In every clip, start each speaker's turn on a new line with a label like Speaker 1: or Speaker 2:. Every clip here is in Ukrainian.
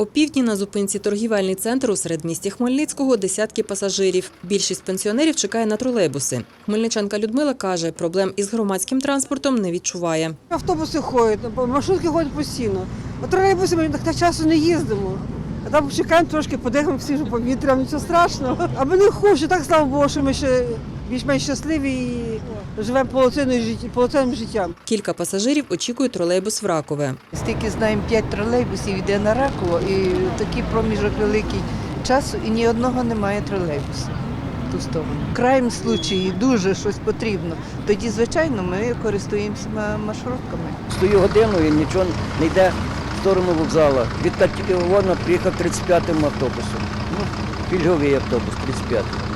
Speaker 1: О півдні на зупинці торгівельний центр у середмісті Хмельницького десятки пасажирів. Більшість пенсіонерів чекає на тролейбуси. Хмельничанка Людмила каже, проблем із громадським транспортом не відчуває.
Speaker 2: Автобуси ходять, маршрутки ходять постійно. Тролейбуси ми так часу не їздимо. А там чекаємо трошки, подихаємо свіжим повітрям, нічого страшного. А ми не хочу, так слава Богу, що ми ще більш-менш щасливі і живемо повноцінним життя- повноцінним життям.
Speaker 1: Кілька пасажирів очікують тролейбус в Ракове.
Speaker 3: Стільки знаємо, п'ять тролейбусів йде на Раково, і такий проміжок великий часу, і ні одного немає тролейбусу в ту сторону. В крайнім случаї дуже щось потрібно. Тоді, звичайно, ми користуємося маршрутками.
Speaker 4: Стою годину і нічого не йде в сторону вокзалу. Від Катівона приїхав 35-м автобусом. Ну, пільговий автобус 35-й.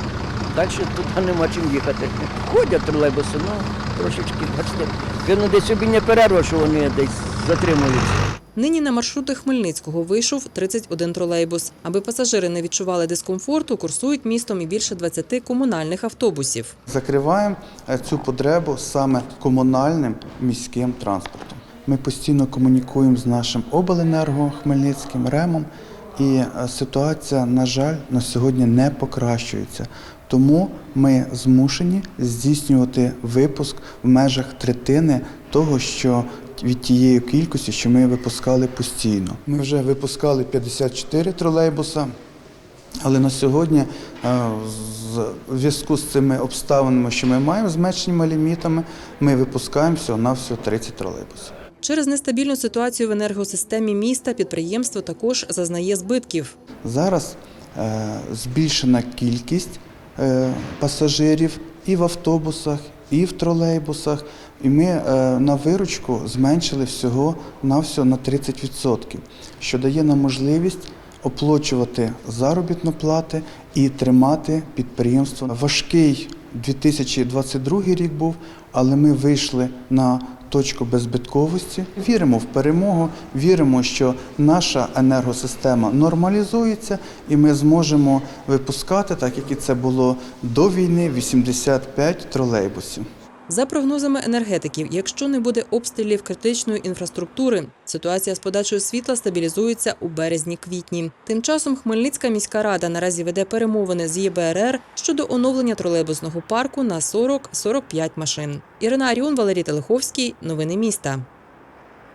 Speaker 4: Далі туди нема чим їхати. Ходять тролейбуси, ну трошечки, бачите. Певно, десь обідня перерва, що вони десь затримуються.
Speaker 1: Нині на маршрути Хмельницького вийшов 31 тролейбус. Аби пасажири не відчували дискомфорту, курсують містом і більше 20 комунальних автобусів.
Speaker 5: Закриваємо е, цю потребу саме комунальним міським транспортом. Ми постійно комунікуємо з нашим обленерго Хмельницьким ремом, і е, ситуація, на жаль, на сьогодні не покращується. Тому ми змушені здійснювати випуск в межах третини того, що від тієї кількості, що ми випускали постійно. Ми вже випускали 54 тролейбуса. Але на сьогодні, е, в зв'язку з цими обставинами, що ми маємо зменшеними лімітами, ми випускаємо всього на всього 30 тролейбусів.
Speaker 1: Через нестабільну ситуацію в енергосистемі міста підприємство також зазнає збитків.
Speaker 5: Зараз е, збільшена кількість е, пасажирів і в автобусах, і в тролейбусах. І ми е, на виручку зменшили всього на всього на 30%, що дає нам можливість оплачувати заробітну плати і тримати підприємство. Важкий 2022 рік був, але ми вийшли на точку беззбитковості. Віримо в перемогу, віримо, що наша енергосистема нормалізується, і ми зможемо випускати, так як і це було до війни, 85 тролейбусів.
Speaker 1: За прогнозами енергетиків, якщо не буде обстрілів критичної інфраструктури, ситуація з подачою світла стабілізується у березні-квітні. Тим часом Хмельницька міська рада наразі веде перемовини з ЄБРР щодо оновлення тролейбусного парку на 40-45 машин. Ірина Аріон, Валерій Телеховський. Новини міста.